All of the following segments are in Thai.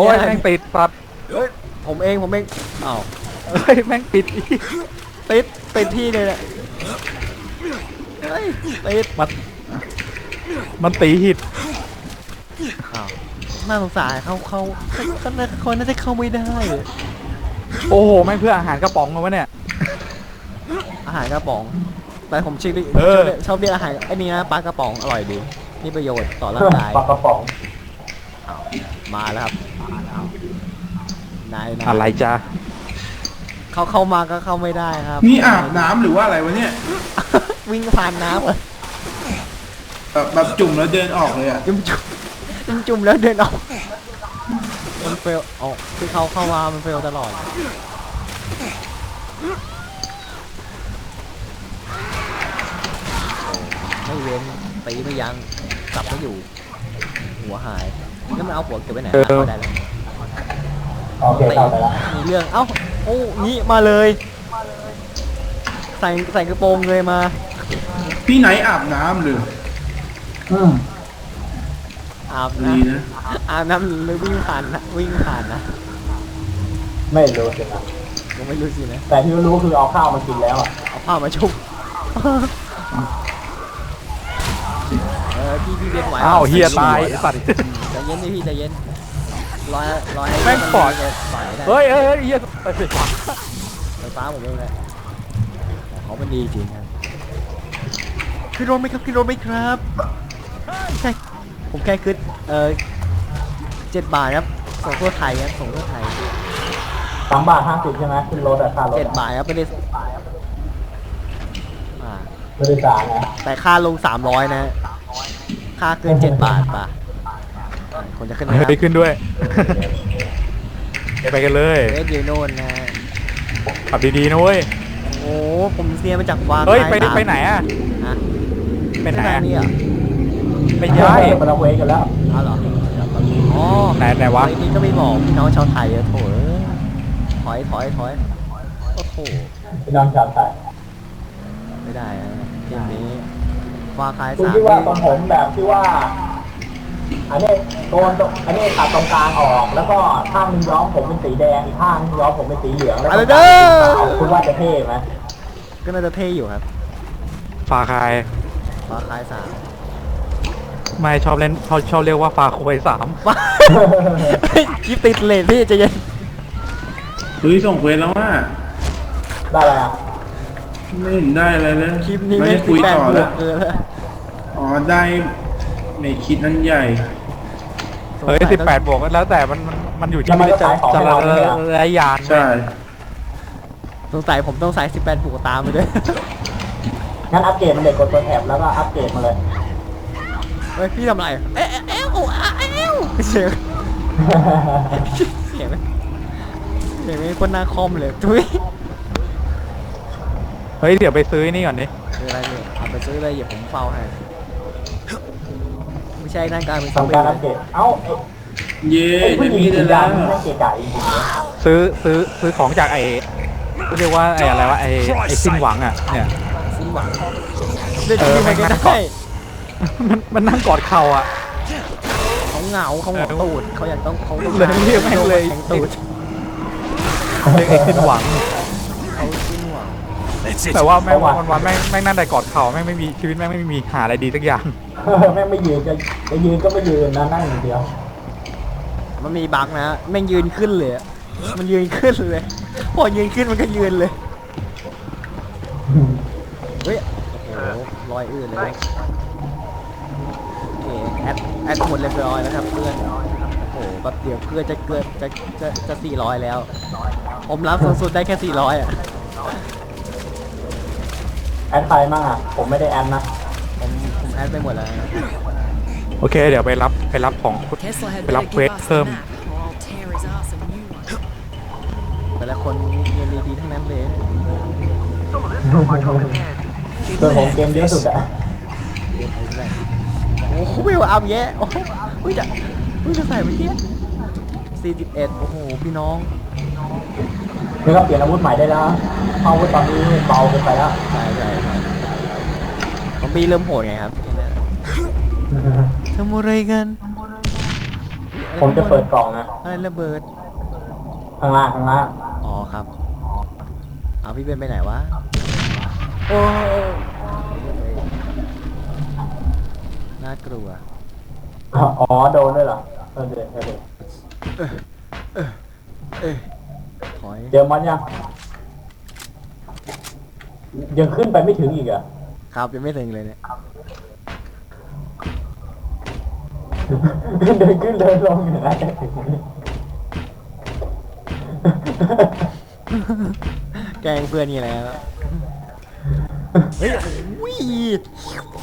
อ้โอ้ยเหี้ยแม่งติดปัดเฮ้ยผมเองผมเองอ้าวเฮ้ยแม่งติดอีกติดติดที่เลยเนี่ยเฮ้ยติดมันมันตีหิดอ้าวน่าสงสารเขาเขาเขาน่าเขาน่าจะเข้าไม่ได้ โอ้โหแม่งเพื่ออาหารกระป๋องเอาวะเนี่ย อาหารกระป๋อง แต่ผมชื่อเออ ชอบเรียกอาหารไอ้นี่นะปลากระป๋องอร่อยดีมีประโยชน์ต่อร่างกายปลากระป๋องอ้าว มาแล้วครับนายนายอะไรจ้าเขาเข้ามาก็เข้าไม่ได้ครับ นี่อาบน้ำหรือว่าอะไรวะเนี่ยวิ่งผ่านน้ำเลยแบบแบบจุ่มแล้วเดินออกเลยอะจุ่มจุ่มจุ่มจุ่มแล้วเดินออกมันเฟลอ๋อคือเขาเข้ามามันเฟลตลอดไม่เว้นตีไม่ยั้งจับไม่อยู่ หัวหาย แล้วมันเอาหัวเก็บไว้ไหนเออ เอาได้แล้วโอเคเข้าไปแล้วมีเรื่อง เอ้า โอ้นี่มาเลย ใส่ใส่กระโปรงเลยมา พี่ไหนอาบน้ำหรืออืมอาบดีน้นะำอาบน้ำหรือวิ่งผ่านนะวิ่งผ่านนะไม่รู้สินะยังไม่รู้สินะ แต่ที่รู้คือเอาข้าวมากินแล้วอะเอาผ้ามาชุบ เออพี่พี่เรียนไหวอ้าวเฮียตายไอ้สัตว์ ใจเย็นดิพี่ใจเย็นรอยรอยแม่งปอดปล่อยได้เฮ้ยเฮ้ยเฮ้ยเฮียไอ้สัตว์ไฟฟ้าผมเองเลยเขามันดีจริงครับขึ้นรถไหมครับขึ้นรถไหมครับใช่ผมแค่ขึ้นเออเจ็ดบาทครับส่งทั่วไทยครับส่งทั่วไทยสามบาทห้าสิบใช่ไหมขึ้นรถอะค่ารถเจ็ดบาทครับไม่ได้อ่า บริษัทนะแต่ค่าลงสามร้อยนะค่าเกินเจ็ดบาทป่ะ คนจะขึ้นไหมคเฮ้รับยขึ้นด้วย ไปกันเลยเวสยูโน่นนะขับดีๆนะเว้ย โอ้ผมเสียมาจากวางเฮ้ยไปสามไปไหนอะฮะไปไหนทาอะงนี้อะไปย้ายไปละเวกันแล้วอ้าวเหรออ๋อไหนไหนวะไอ้นี่ก็ไม่บอกพี่น้องชาวไทยอะโถเอ้ยถอยถอยถอยโอ้โหพี่น้องชาวไทยไม่ได้นะเกมนี้ฟ้าคายคุณสามคิดว่าตรงผมแบบที่ว่า อันนี้โกนตรงอันนี้ตัดตรงกลางออกแล้วก็ข้างหนึงย้อมผมเป็นสีแดงอีกข้างหนึงย้อมผมเป็นสีเหลืองแล้วอะไรก็เด้อ คุณว่าจะเท่ไหมก็น่าจะเท่อยู่ครับฟาคาย ฟ้าคายสามไม่ชอบเล่นชอบชอบเรียกว่าฟาโคยสามฟ้าเฮ้ยคลิปติดเลนพี่ใจะเย็นเฮ้ยส่งเควสแล้วว่าได้อะไรอะไม่เห็นได้อะไรเลยคลิปนี้ไม่ไม่ได้สิคุบยแปดต่อบวแล้วกเกินแล้วอ๋อได้ ในคิดนั้นใหญ่ เฮ้ยสิบแปดบวกก็แล้วแต่มันมันมันอยู่ที่แล้วมันก็ขายของจะให้ละเราเนี่ย ระยานใช่ สงสัยผมต้องใส่สิบแปดบวกตามไปด้วย งั้นอัปเกรดมันเด็กกดตัวแถบแล้วก็อัปเกรดมาเลย เฮ้ยพี่ทำอะไร เอ๊ะเอ๊ะเอ๊ะโอ้อะเอ๊ะเสียงเสียงไหมเสียงไม่คนหน้าคอมเลยทุยเฮ้ยเดี๋ยวไปซื้อนี่ก่อนดิ คืออะไรเนี่ยเอาไปซื้อเลยอย่าผมเฝ้าให้ ไม่ใช่นั่นการเป็นซอมทำบี้การเลอัปเกรยดเอ้าไอ้เย้ไอ้ผู้ได้หญิงมีสีได้แล้วดำไม่เก๋ไก่จริงๆนะซื้อซื้อซื้อของจากไอ้เรียกว่าไอ้อะไรวะไอ้ไอ้สิ้นหวังอะเนี่ย สิ้นหวังเล่นเอที่อไหนก็มันได้มันมันนั่งกอดเข่าอะ เขาเหงาเขาหัวตูดเขาอยากต้องเขาต้องเลยเรียกแม่งเลยแข็งตูด เรียกไอ้สิ้นหวังเขาสิ้นหวัง แต่ว่าแม่งวันวันๆแม่งแม่งนั่งแต่กอดเข่าแม่งไม่มีชีวิตแม่งไม่มีหาอะไรดีสักอย่างแม่งไม่ยืนจะจะยืนก็ไม่ยืนนะนั่งอย่างเดียว มันมีบั๊กนะแม่งยืนขึ้นเลยอะมันยืนขึ้นเลยพอยืนขึ้นมันก็ยืนเลยเฮ้ยโอ้โหลอยอื่นเลยโอเคแอดแอดหมดเรียบร้อยแล้วครับเพื่อนโอ้โหแป๊บเดียวเพื่อนจะเกิดจะจะจะสี่ร้อยแล้ว ผมรับสูงสุดได้แค่สี่ร้อยอะ แอดใครมั่งอะ ผมไม่ได้แอดนะ ผมผมแอดไปหมดแล้วนะโอเค เดี๋ยวไปรับไปรับของ Tesla had ไป better รับเควส give us เพิ่ม the map, or I'll tear his ass a new one. แต่ละคนเรียนดีๆทั้งนั้นเลยส่วนผมเกมเยอะสุดอะโอ้โหวิวอัพแย่โอ้โหเพิ่งจะเพิ่งจะใส่เมื่อกี้41 โอ้โห พี่น้อง คือก็เปลี่ยนอาวุธใหม่ได้แล้วอาวุธตอนนี้เบาเกินไปแล้วใช่ใช่ใช่ซอมบี้เริ่มโหดไงครับทำอะไรกันผมจะเปิดกล่องนะอะไรระเบิดข้างล่างข้างล่างอ๋อครับ เอาพี่เบนไปไหนวะโอ้น่ากลัวอ๋อโดนด้วยเหรอเออเดี๋ยวเดี๋ยว เอ้ยถอยเจอมันยังยังขึ้นไปไม่ถึงอีกเหรอครับยังไม่ถึงเลยเนี่ยเดินขึ้นเดินลงอยู่นะแกล้งเพื่อนนี่แหละเฮ้ยวิ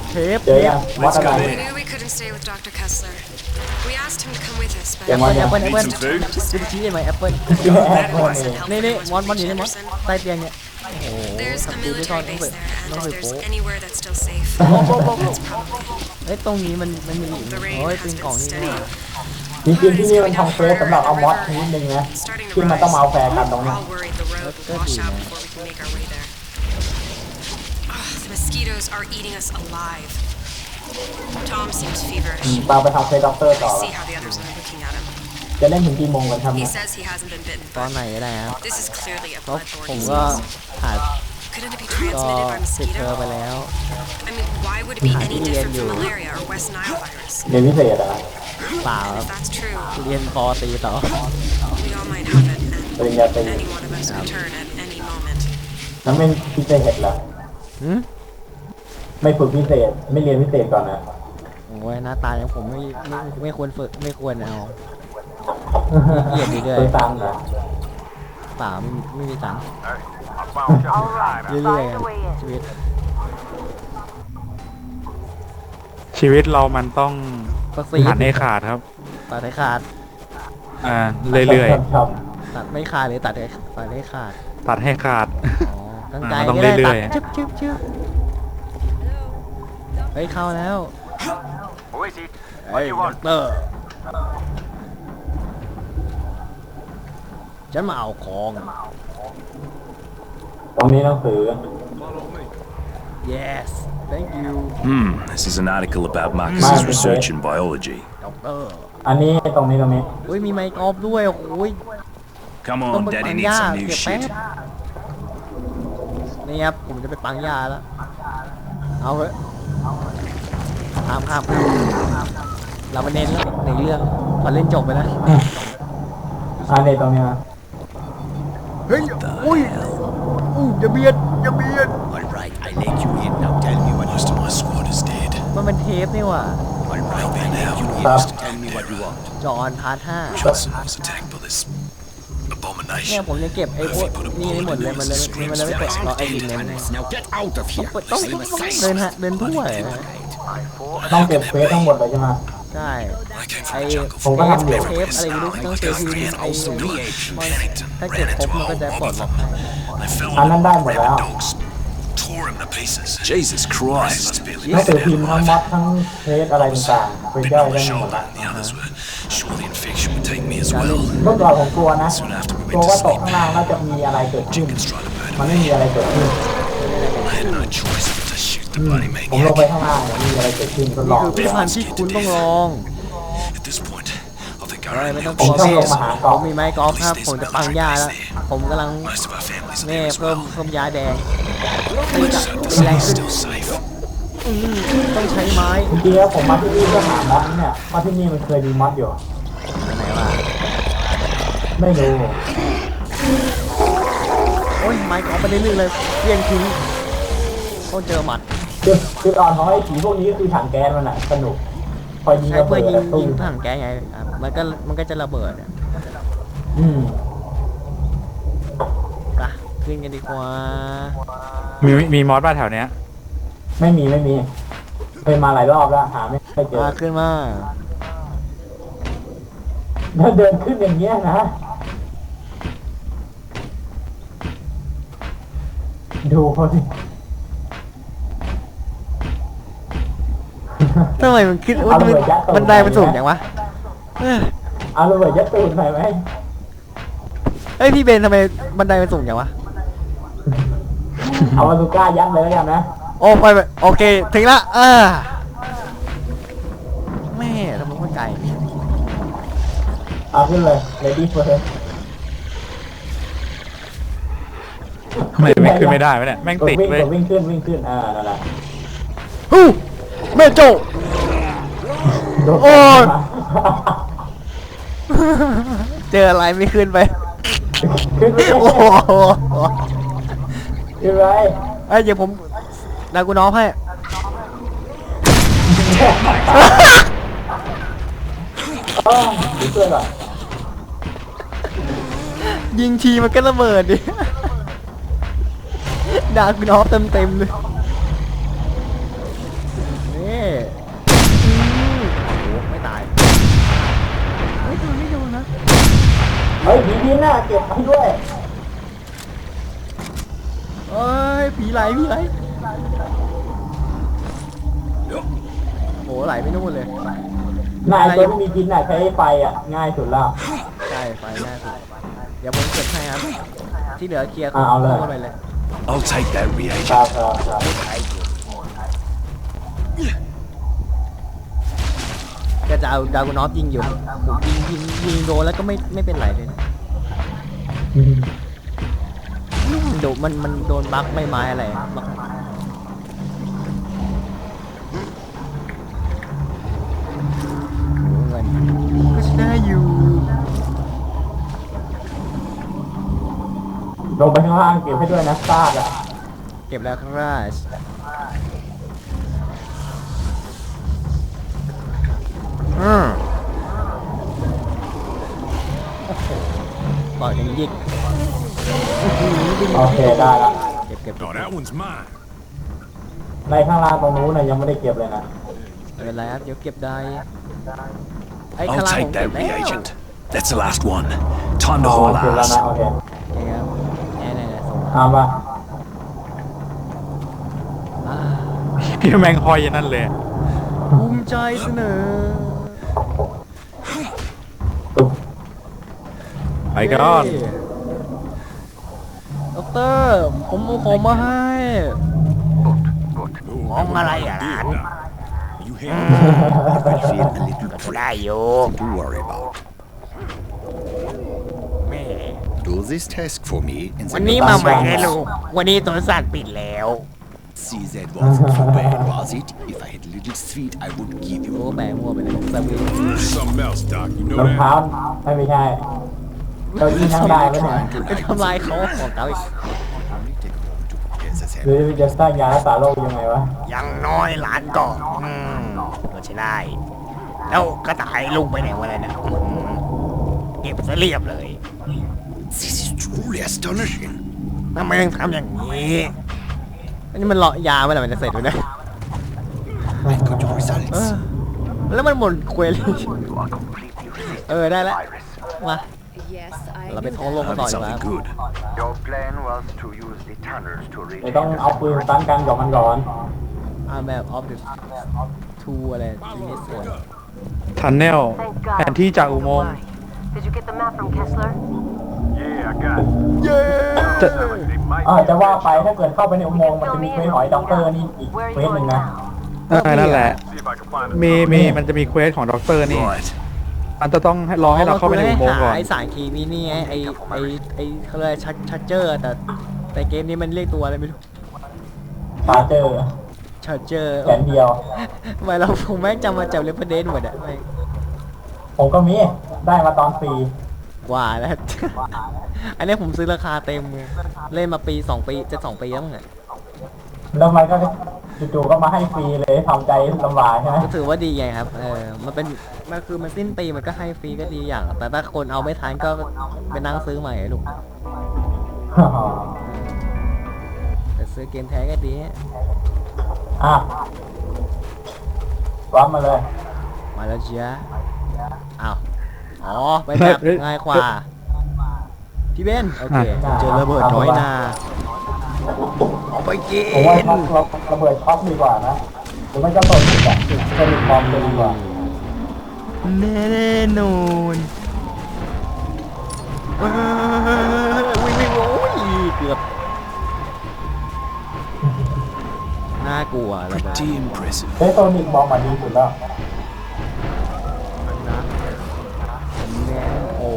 เทปเจอยังวัดอะไร We knew we couldn't stay with Dr. Kessler. We asked him to come with us, but ยังวัดแอยังปเปิลแอปเปิล Need some food? ดูชี้ได้ไหมแอปเปิลที่แอร์ That พอร์ต wasn't เองนี่ helpful นี่ for มอน us มอนอยู่นี่มอน Jefferson. ใต้เตียงเนี่ยโอ้โห There's ทำ a ตีไม่ซ่อน military ต้อง base เปิด there, and ต้อง if เปิด there's โป๊ะ anywhere that's still safe, โป๊ะโป๊ะโป๊ะ that's probably เฮ้ยตรงนี้มันมันมีอีก the rain โอ้ย has เป็น been กล่องนี่ steady. ด้วยจริงๆที่นี่มันทำเฟสสำหรับเอามอสชนิดนึงนะ It's starting to ที่มันต้องมาเอา rise. แฟร์กันตรง We're นี้ all worried the road will wash out before we can make our way there. Ugh, the mosquitoes are eating us alive. Tom seems อืม feverish. ตามไปทำเฟสด็อกเตอร์ต่อ I see how the others are looking at him. จะเล่นถึงกี่โมงกันครับ He เนี่ย says he hasn't been bitten, ตอน but ไหนก็ได้ครับ this is clearly a เพราะ bloodborne ผมก็ disease. หา Couldn't it be ก็ transmitted by ติดเธอ mosquito? ไปแล้ว I mean, why would it be Hả, any đi different em from vừa. malaria or West Nile virus? เรียนพิเศษอะเปล่าค And รับ if that's true, เรียนปอตรีต่อ we all might have it, ปริญญาตรี and any one of us could turn at any moment. แล้วไม่พิเศษเหรอหืม ไม่ฝึกพิเศษ ไม่เรียนพิเศษก่อนนะโอ้ยหน้าตาอย่างผมไม่ไม่ไม่ควรฝึกไม่ควรเอาเกลียดดีด้วยเคยตังค์เหรอเปล่าไม่มีไม่มีตังค์เรื่อยๆกันชีวิตชีวิตเรามันต้องก็สีหันให้ขาดครับ ตัดให้ขาด อ่า เรื่อยครับ ตัดไม่ขาดหรือตัดให้ตัดให้ขาด ๆ ตัดให้ขาด อ๋อตั้งใจอ่าต้องก็ได้เรื่ตัดอยๆ ชึบชึบชึบเฮ้ยเข้าแล้วเฮ้ยด็อกเตอร์ฉันมาเอาของตรงนี้หนังสือ yes thank you Hmm, this is an article about Marcus, Marcus's okay. research in biology. ด็อกเตอร์อันนี้ตรงนี้ตรงนี้ อุ้ยมีไมค์กอล์ฟด้วยโอ้ย Come ต้อง on, ไป Daddy ปัง needs หญ้า some เก็ new บแป๊บ shit. นี่ครับผมจะไปปังหญ้าแล้ว เอาเถอะ ข้ามข้ามข้ามเราไปเน้นแล้วในเรื่องพอเล่นจบไปแล้วอันนี้ตรงนี้นะเฮ้ยอุ้ยอู้อย่าเบียดอย่าเบียด All right, I let you in. Now tell me what Most of my squad is dead. มันเป็นเทปนี่หว่า All right, I let you in. Stop. Just tell me what you want. จอห์นพาร์ทห้า Johnson was attacked by this เนี่ย abomination. ผมจะเก็บไอ้พวกนี่ให้หมดเลยมันเลยมันเลยไม่เปิดรอไอ้ดินเลย Now get out of here. เปิดต้องต้องต้องเดินฮะเดินทั่วเลยนะ ต้องเก็บเฟสทั้งหมดเลยใช่ไหมใช่ I came ไอ้ from the jungle ผมก็ for ทำอยู่ เทปอะไรไม่รู้ต้องเจอทีมไอ้มันถ้าเก็บครบมันก็จะปลดล็อกให้ They fell อันนั้น on ได้หมดแล้ว dogs, tore him to pieces. Jesus Christ. หนังสือพิมพ์ทั้งมอดทั้งเฟสอะไรต่างๆไปย่อย on ได้ my หมด shoulder, แล้ว and the others were sure the infection would take me as well. เมื่อก่อนผมกลัวนะ Soon after we กลัว went ว่า to ตก sleep, ข้างล่างแล้วจะมีอะไรเกิดขึ้น chickens tried to murder มัน me. ไม่มีอะไรเกิดขึ้น I had no choice but to shoot the bloody ผมลง maniac. ไปข้างล่างเนี่ยมีอะไรเกิดขึ้นทดลนี่องคือดูพิพันธ์ที่คุณต้องลอง At this point, I think เฮ้ I ย only ไม่ต้อง hope กลัวผมต้องพี่ลงมาหาก่อนผมมีไม้กอล์ฟครับ ผมจะปังหญ้าแล้ว ผมกำลัง most of our families are แม่ there as เพิ่ม well. เพิ่มยาแดงตีกับ So ตีแรง the ขึ้น still safe. อืมต้องใช้ไม้จริงๆแล้วผมมาที่นี่ก็หามอสเนี่ยเพราะที่นี่มันเคยมีมอสอยู่ไหนวะไม่รู้โอ้ยไม้กอล์ฟไปเรื่อยๆเลยเพี้ยงทิ้งต้องเจอหมัด จุดจุดอ่อนของไอ้ผีพวกนี้ก็คือถังแก๊สมันอะสนุก พอยิงใช้ระเพื่เบิอดยิงอะตุ้ยิมงถังแก๊สไงครับมันก็มันก็จะระเบิดเนี่ยอืมไปขึ้นกันดีกว่ามีมีมอสบ้านแถวเนี้ย ไม่มีไม่มีเคยมาหลายรอบแล้ว หาไม่ไม่เจอมาขึ้นมา แล้วเดินขึ้นอย่างเงี้ยนะดูเขาสิ ทำไมมันขึ้นอุ๊ยมันมันไดมันสูงอย่างวะเอ้ยเอาระเบิดยัดตูดหน่อยไหมเฮ้ยพี่เบนทำไมบันไดมันสูงอย่างวะ เอาบาซูก้ายัดเลยแล้วกันนะโอ้ไปไปโอเค ถึงละเออแม่ทำไมมันไกลเอาขึ้นเลย ready for it ทำไมไม่ขึ้นไม่ได้วะเนี่ยแม่งกดติดวิ่งเลกยดวิ่งขึ้นวิ่งขึ้นอ่านั่นแหละฮู้แม่โจ โดนโอ้ยเจออะไรไม่ขึ้นไปขึ้นไปโอ้โหขึ้นไปไอ้ยเดี๋ยวผมดากูน้องให้เออดูเพื่อนก่อนยิงทีมันก็ระเบิดดิดากูน้องเต็มเต็มๆเลยนี่อืมโอ้โหไม่ตายไม่โดนไม่โดนนะ เฮ้ยผี ดินน่ะเก็บให้ด้วยเอ้ยผีไหลผีไหลโอ้โหไหลไปนู่นเลยนายตัวไม่มีดินน่ะใช้ไฟอะ ง่ายสุดแล้วใช่ไฟหน้าสุดเดี๋ยวผมเก็บให้ครับ ที่เหลือเคลียร์อะเอาเลยข้ไปเลย I'll take that ค reagent. รับครับครับก็จะเอาดาวกนอฟยิงอยู่ผมยิงยิงยิงโดนแล้วก็ไม่ไม่เป็นไรเลยนะมัน โดนมันมันโดนบั๊กไม่ไม้อะไรบั๊กโอ้เงินก็ชนะอยู่ลงไปข้างล่างเก็บให้ด้วยนะซากอะเก็บแล้วครับอืมโอ้โห ต่อยกันยิกอื้อหือดึงโอเคได้ละเก็บเก็บเก็บ Oh, that one's mine. ในข้างล่างตรงนู้นน่ะยังไม่ได้เก็บเลยนะไม่เป็นไรครับเดี๋ยวเก็บได้ไอ้ข้าง I'll ล่างผ take มเก็บ that แล้ว reagent. That's the last one. Time to อ๋อ haul เก็บแล้วนะ ass. โอเคโอเคครับแน่ๆๆส่งเอามาอ่าพี่แม่งคอยอย่างนั้นเลย ภูมิใจเสนอ ตุ๊บ ไปก่อนเย้ด็อกเตอร์ผมเอาของมาให้ Mong อะไรอะ You hear I feel a little ได้อยู่ to worry about. แม่ Do this task for me in วัน the นี้มาใหม่ไงลูก วันนี้ตัวสัตว์ปิดแล้ว See, that wasn't so bad, was it? If I had a little sweet, I would give โอ้ you. แบกมั่วไปเลยสวิง something else, Doc. You รองเท้าไม่ไม่ใช่ เก้าอี้นั่งได้ไหมเนี่ยไปทำลายเขาของเขาอีก Only take a moment to prepare the หรือ sample. จะสร้างยารักษาโรคยังไงวะอยังน้อยหลานก็อืมก็ใช่ได้แล้วกระต่ายลุงไปไหนวะเนี่ยอืมเก็บซะเรียบเลย This is truly astonishing. ทำไมต้องทำอย่างนี้อันนี้มันเลาะยาเมื่อไหร่มันจะเสร็จวะเนี่ย I got your เอ results. อแล้วมันหมดเควสเลยเออได้แล้วมา Yes, I เราไป knew ท้อง that. ลงกันต่อดีกว่า something good. Your plan was to use the tunnels to reach เดี๋ยวต้องเอาปืนตั้นกันกับมันก่อนอ่าแบบออฟเดอะทูอะไรยูนิสโซนทันเนลแผนที่จากอุโมงค์ Did you get the map from Kessler? Yeah, I got it. เย้จะ They might อ่าจะว่าไปถ้าเกิดเข้าไปในอุโมงค์มันจะมีเควสหอยด็อกเตอร์นี่อีก Where are เคว you สหนึ่ going งนะ now? เออนั่นแหละ see if I can find a มีมีมันจะมีเควสของด็อกเตอร์นี่ Right. มันจะต้องให้รอให้เราเข้าไปในอุโมงค์ก่อน ไอสารเคมีนี่ไงไอไอไอเขาเรียกชัดชัดเจอร์แต่แต่เกมนี้มันเรียกตัวอะไรไม่รู้ปาเจอร์ชัดเจอร์แขนเดียวทำไมเราผมแม่งจำมาจากเรฟเฟอร์เดนหมดอะไม่งผมก็มีได้มาตอนฟรีกว่าแล้วอันนี้ผมซื้อราคาเต็มไงเล่นมาปีสองปีจะสองปีแล้วไงแล้วมันก็ จู่ๆก็มาให้ฟรีเลยทำใจลำบากใช่ไหมก็ถือว่าดีไงครับ เออ มันเป็น มันคือมันสิ้นปีมันก็ให้ฟรีก็ดีอย่าง แต่ถ้าคนเอาไม่ทันก็ไปนั่งซื้อใหม่ไอ้ลูกแต่ซื้อเกมแท้ก็ดี อะรับมาเลย มาแล้วเชียอ้าว อ๋อ ไปแบบง่ายกว่า พี่เบน โอเค เจอระเบิดน้อยนาเอา ไปกิผมว่านช็อกระเบิดช็อกดีกว่านะหรือไม่ก็ตกอีกอะจะมีความจะดีกว่าแน่นอนเฮ้ยวิ่งวิ่งโอ้ยเกือบน่ากลัวระเบิด Pretty impressive. เฮ้ยโซนิกมองมาดีสุดแล้วนะแน่อ๋อ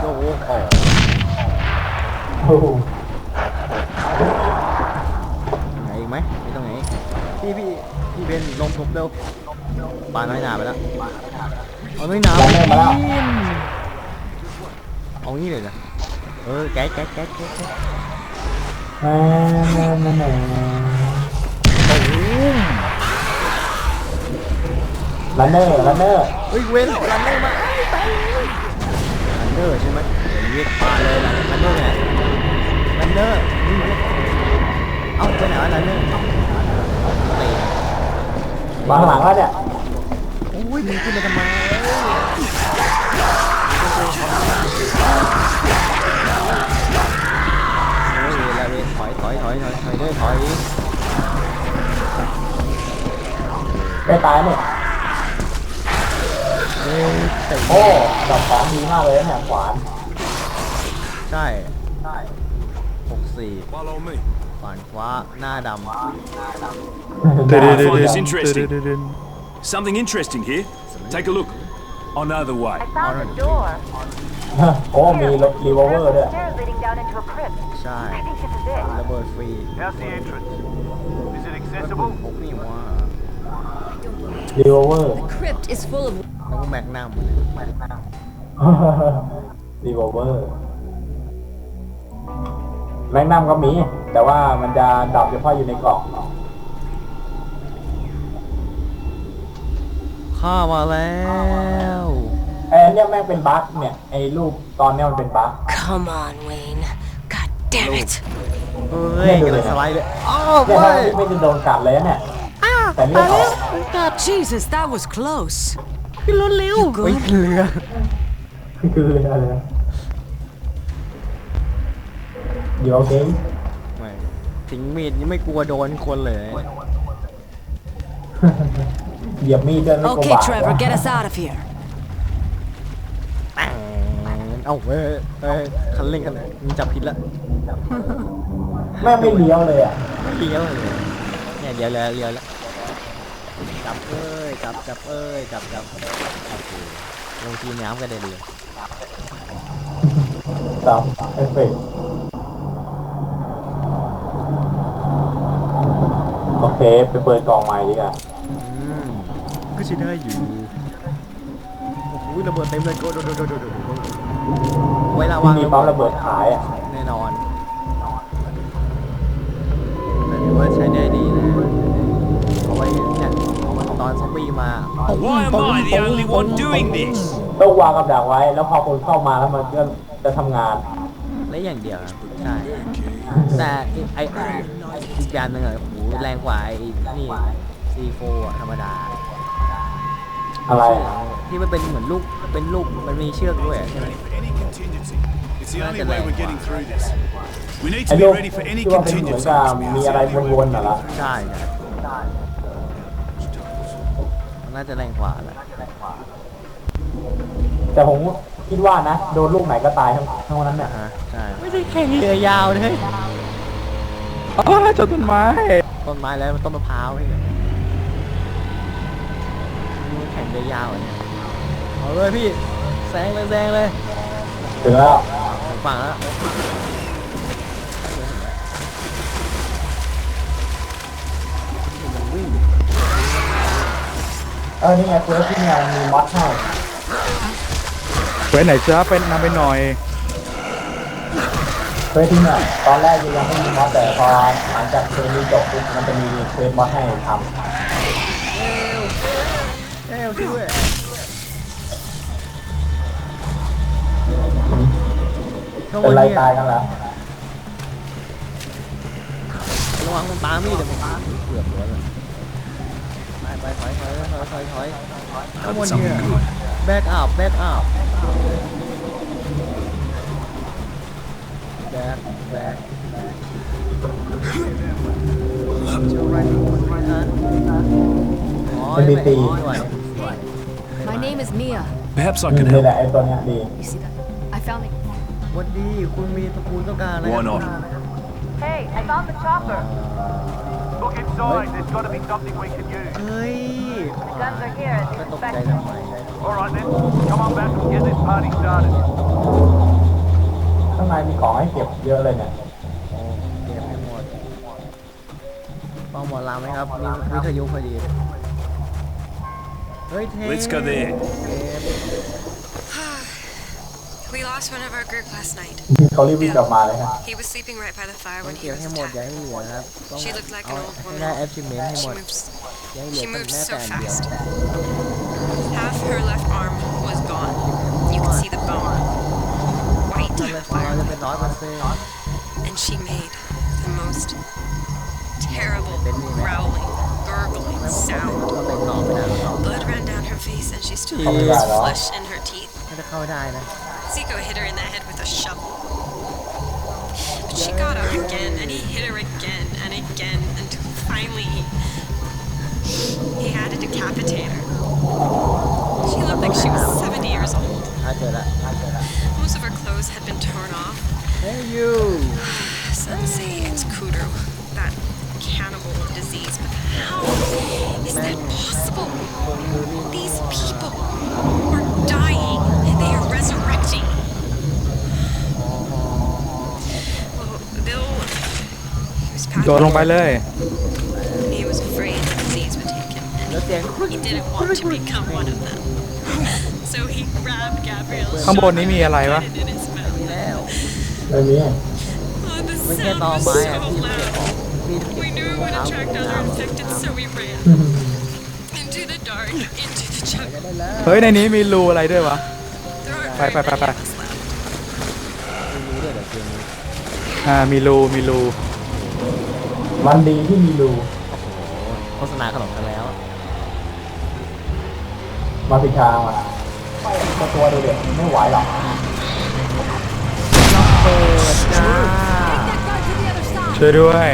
โอ้โหไหนอีกไหมไม่ต้องไหน พี่พี่พี่เบนลงทุบเร็วปลาน้อยหนาไปแล้วเอาน้อยหนาไปกินเอางี้เลยนะเออแก๊สแก๊สแก๊สแก๊สแก๊สแม่แม่แม่แม่ลันเนอร์ลันเนอร์เฮ้ยเว้นรันเนอร์มารันเนอร์ใช่ไหมเดี๋ยวนี้มาเลยรันเนอร์ไงรันเนอร์นี่มาเลยเอ้าไปไหนวะรันเนอร์ตี มาข้างหลังแล้วเนี่ยโอ้ยมีขึ้นมาทำไมเฮ้ยลาเวนถอยถอยถอยถอยถอยเด้อถอยได้ตายเนี่ยเฮ้ยเตะโอ้ดอกของดีมากเลยนะเนี่ยขวานใช่หกสี่ Follow me. ฝ่านคว้าหน้าด find this interesting. Something interesting here. Take a look. On the other way. I found a door. โอ้มีรีวอลเวอร์ด้วย Stairs leading down into a crypt. ำใช่ I think this is it. ระเบิดฟรี How's the entrance? Is it accessible? พกนี่ว่า รีวอลเวอร์ Crypt is full of แล้วก็แม็กนัม รีวอลเวอร์ แมกนัมก็มี แต่ว่ามันจะดรอปเฉพาะอยู่ในกล่องข้ามาแล้วไอ้อันเนี่ยแม่งเป็นบั๊กเนี่ยไอ้รูปตอนเนี้ยมันเป็นบั๊ก Come on, Wayne. God damn it. เฮ้ยกำลังสไลด์เลยอ้าวเนี่ยไม่ถ้าไม่ได้โดนกัดเลยนะเนี่ยแต่เลือดออก God, Jesus, that was close. ขึ้นรถเร็วเฮ้ยเรือ คืออะไร อยู่โอเคไม่ทิ้งมีดยังไม่กลัวโดนคนเลย เหยียบมีดด้วยไม่กลัว Okay, บาด Trevor, get us out of here. เอ้าเฮ้ยเฮ้ยคันเร่งคันมันจับผิดละแม่งไม่เลี้ยวเลยอะไม่เลี้ยวเลยเนี่ยเลี้ยวแล้วเลี้ยวแล้วจับเอ้ยจับจับเอ้ยจับจับโอเคลงทีน้ำกันได้เลย ตามเอฟเฟกต์ โอเคไปเปิดกล่องใหม่ดีกว่าอืมก็ใช้ได้อยู่ โอ้โหระเบิดเต็มเลยโดดโดดโดดโดดโดดไว้ละวางมีปั๊มระเบิดขายอะแน่นอนแต่ถือว่าใช้ได้ดีนะ เอาไว้เนี่ยเอามาตอนซอมบี้มา Why am I the only one doing this? ต้องวางกับดักไว้ แล้วพอคนเข้ามาแล้วมันก็จะทำงาน และอย่างเดียวนะใช่แต่ไอ้ไอ้อีกอย่างหนึงอะโอ้โหแรงกว่าไอ้นี่ C4 อะธรรมดาอะไรที่มันเป็นเหมือนลูกเป็นลูกมันมีเชือกด้วยอะใช่ไหม Any contingency. It's the only That's way a we're leg. getting through this. We need ไอ้ to ลู be ก ready for any ที่ว่าเป็นเหมือน contingency. กับ which มี means อะไรวนๆน่ะละใช่ใช่มันน่าจะแรงกว่าแหละแต่ผม คิดว่านะ โดนลูกไหนก็ตายทั้งทั้งนั้นเนี่ยฮะใช่ไม่ใช่แค่เรือยาวเลยอ้าวเจอต้นไม้ต้นไม้แล้วมันต้นมะพร้าวนี่มันแข่งเรือยาวอะเนี่ยเอาเลยพี่แซงเลยแซงเลยถึงแล้วถึงฝั่งแล้วมันวิ่งเออนี่ไงเฟิร์สที่เนี่ยมันมีมอดให้ ไปไหนจ้าเป็นนำไปหน่อยเฟิร์สที่เนี่ยตอนแรกยังไม่มีมอดแต่พอหลังจากเทอมนี้จบปุ๊บมันจะมีเฟิร์สมอดให้ทเอ้ยช่วยำเป็นไรตายกันแล้วระวังมันตามมีดเดี๋ยวมันเกือบโดนเลยไปไปถอยถอยถอยถอยถอยข้างบนเนี่ย แบกอัพแบกอัพแบกแบกเจ้าไรนะอ๋อเป็นดีตีด้วย My name is Mia. Perhaps I นี่ can แหละ help. ไอ้ตัวเนี้ยดี You see that? I found it. วันดีคุณมีตระกูลต้องการอะไร Why not? Hey, I found the chopper. Look inside. There's got to be something we can use. เฮ้ย The guns are here as ก็ you ตกใจ expected. Oh. ทำไม All right then. Come on back and get this party started. ข้างในมีของให้เก็บเยอะเลยเนี่ย โอ้เก็บให้หมดฟังหมอลำไหมครับ มีวิทยุพอดี เฮ้ยเท่ Let's go there. เก็บ We lost one of our group last night. เขารีบวิ่งกลับมาเลยฮะ He was sleeping right by the fire ต้อง when he เก็บ was ให้หมดอย่า attacked. ให้เหลือนะครับ ต้อง She looked like เอา an old ให้ woman. ได้ achievement ให้หม She ด moves. อย่าให้เหลือ she แต่ moved แม้ so แต่อันเดียว fast. Half her left arm was gone. You could see the bone. White ทำไมของเราจะเป็นร้อยเปอร์เซ็นต์ and she made the most terrible growling, gurgling ก็ sound. เป็นต่อไม่ได้หรอก Blood ran down her face and she still Oh, had yeah, no. flesh in her teeth. ไม่จะเข้าไม่ได้นะ Zico hit her in the head with a shovel. But she got up again, and he hit her again and again until finally he, he had to decapitate her. She looked like she was 70 years old. Most of her clothes had been torn off. Hey, you! Some say it's Excudo, that cannibal of disease, but how is that possible? These people are dying and they are resurrected. โดดลงไปเลย He was afraid the disease would take him, แล้วเสียง and he didn't want to become one of them. So he grabbed Gabriel's ข้างบนนี้มีอะไรวะ shotgun in his mouth. แล้วไม่มี Oh, the ไม่แค่ sound ตอ was ไม้ so อะที่เก็บ loud. ออกที่ We knew it would attract other infected, so we ran. Into the dark, into the jungle. ได้แล้วเฮ้ยในนี้มีรูอะไรด้วยวะ There aren't Bye, very bye, bye, many bye. of us left. มีด้วยเหรอเกมนี้อ่ามีรูมีรู วันดีที่มีรูโฆษณาขนมกันแล้ว มาผิดทางอะก็ตัวเด็กๆไม่ไหวหรอกเปิดจ้าช่วยด้วย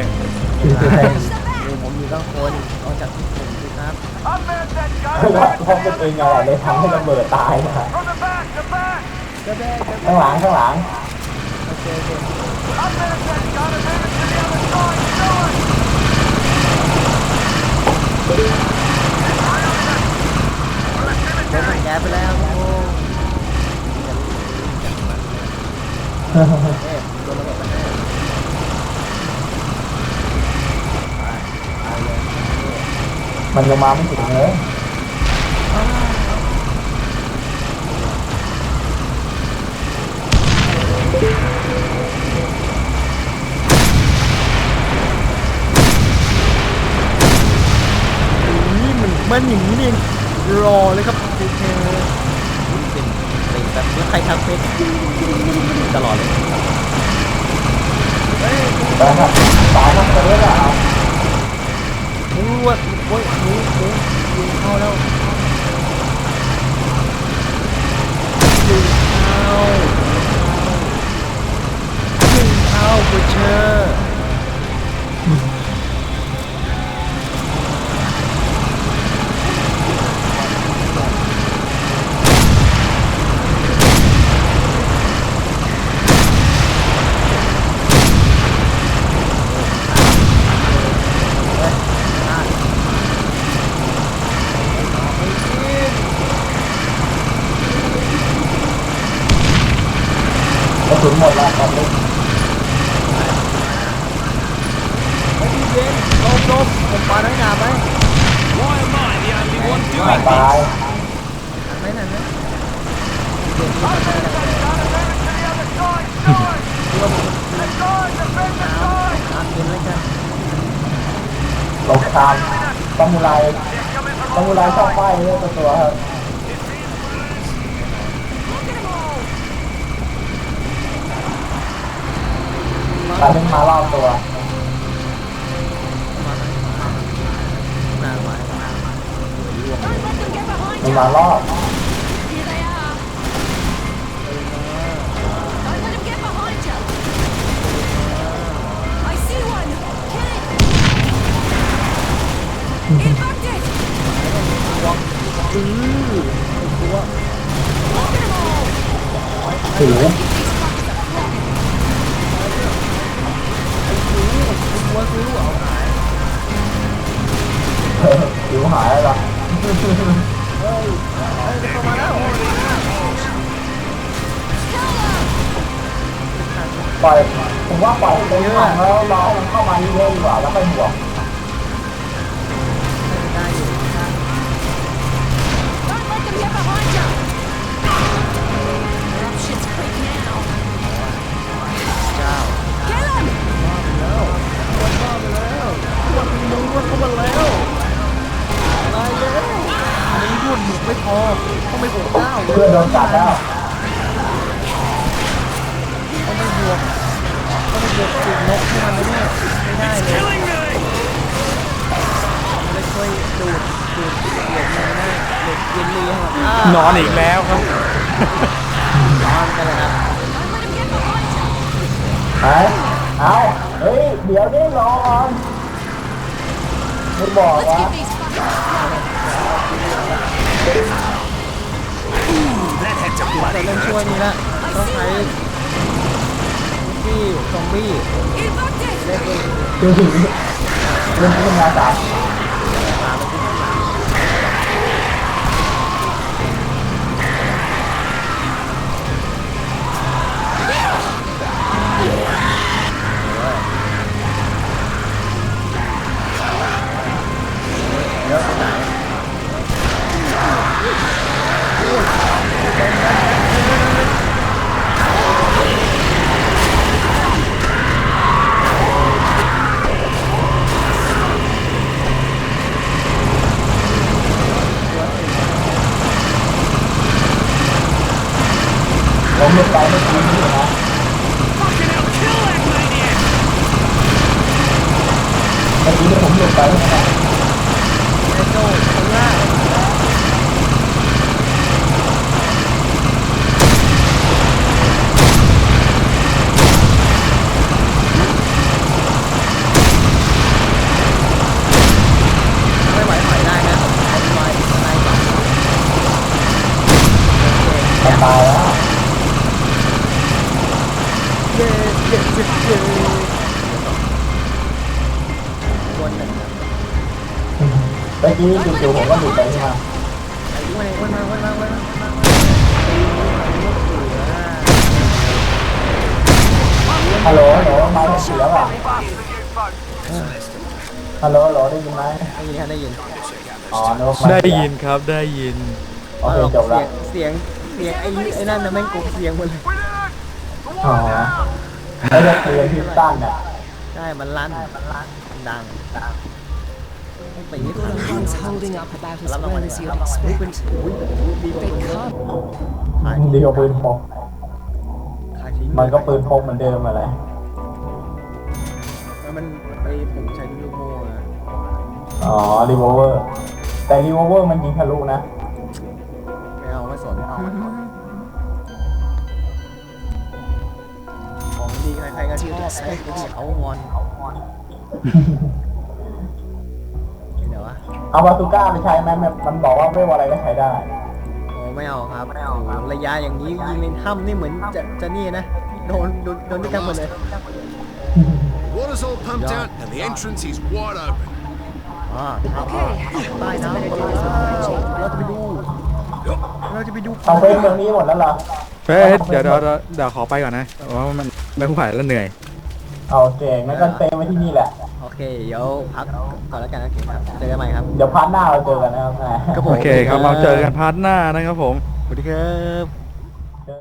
ดูผมอยู่ข้างคนออกจากที่ผมสิครับ Unman that gun! แล้วพอเป็นเองอะไรเลยทำให้ระเบิดตายนะ From the back, the back! ก็ได้ก็ข้างหลังข้างหลัง โอเคโอเค Unman that gun and move it to the other side! Do it! โดนถังแก๊สไปแล้วโอ้โหเอ๊ะโดนระเบิดไปแน่ไปเลยมันยังมาไม่ถึงเลย มันอย่างนี้นี่เองรอเลยครับโอเคเป็นเป็นแบบแล้วใครทักเฟซตลอดเลยแต่ครับตายทั้งตัวเลยอะรู้ว่าโอ้ยหนูหนูยิงเข้าแล้วยิงเข้ายิงเข้าบูเชอร์ กระสุนหมดแล้วตอนนี้ ไอ้พี่เบนลบลบผมปาน้อยหนาไป Why am I the only one ตาย doing ตาย หันไหมหันไหมเดี๋ยวนี้ Unman that gun and move it to the other side! Do it! ที่ว่าผม The side, defend the side! ตามเกมแล้วกัน สงครามซามูไรซามูไรชอบไฟเรื่องตัวครับตอนนี้มารอบตัว นานมา มันมารอบถือ ปล่อยผมว่าปล่อยเป็นถังแล้วรอให้มันเข้ามาเรื่อยๆดีกว่าแล้วค่อยบวกได้อยู่ Don't let them get behind you! We're up shit's creek now. เจ้า Get him! วันเข้ามาแล้ววันมึงวันเข้ามาแล้วตายแล้วอันนี้พูดหมุกไม่พอต้องไปบวกเก้าเพื่อโดนกัดแล้ว ต้องไปบวกปีกนกให้มันนะเนี่ยไม่ได้เลย Killing me! มันจะช่วยดูดดูดเหล็กมันได้เหล็กเยลลี่ให้มันานอนอีกแล้วครับนอนกันเลยครับไหนเอาเฮ้ยเดี๋ยวนี่รอก่อนไม่บอกว่าแต่เรื่องช่วยนี่ละต้องใช้ ที่ซอมบี้ Invictus! เล่นเองดูสิเรื่องที่ทำงานสาม มันตายแล้วเย้เย้เย้เย้วนหนึ่งครับเมื่อกี้จู่ๆผมก็หลุดไปนี่มาไอ้วนวนมาวนมาวนมาฮัลโหลฮัลโหลไม้เสียป่ะฮัลโหลฮัลโหลได้ยินไหมได้ยินได้ยินอ๋อได้ยินครับได้ยินโอเคจบละเสียง เสียงไอ้ไอ้นั่นนะแม่งกบเสียงหมดเลยอ๋อไม่ได้เรียนพิสตันอะใช่มันลั่นมันดังตีนี่ตัว He's holding up about as รับรางวัล well เลย as ครับ you'd เป็น expect. อุ้ยดีกว่า They ปืน can't ขายดีกว่าปืนพกขายทิ้งมันก็ปืนพกเหมือนเดิมอะไรมันไปผมใช้ลูกโม่อะอ๋อรีโวเวอร์ แต่รีโวเวอร์มันยิงทะลุนะไม่ เอาไม่สนของดีใครๆก็ชอบไอ้ที่เขางอนเดี๋ยววะเอาบาซูก้าไปใช้ไหมมันมันบอกว่าไม่ว่าอะไรก็ใช้ได้ โอ้ไม่เอาครับโอ้โหระยะอย่างนี้ยิงในถ้ำนี่เหมือนจะจะนี่นะโดนโดนโดนด้วยกันหมดเลย Water's all pumped out and the entrance is wide open. อ่าใต้น้ำเราจะไปดู เราจะไปดูเอาไปเมืองนี้หมดแล้วเหรอเฟสเดี๋ยวเดี๋ยวเดี๋ยวเดี๋ยวขอไปก่อนนะเพราะว่ามันไม่ไหวแล้วเหนื่อย เอาโอเคงั้นก็เซฟไว้ที่นี่แหละ โอเค เดี๋ยวพักก่อนแล้วกันโอเคครับเจอกันใหม่ครับเดี๋ยวพาร์ทหน้าเราเจอกันนะครับแหมครับผมโอเคครับเราเจอกันพาร์ทหน้านะครับผม สวัสดีครับ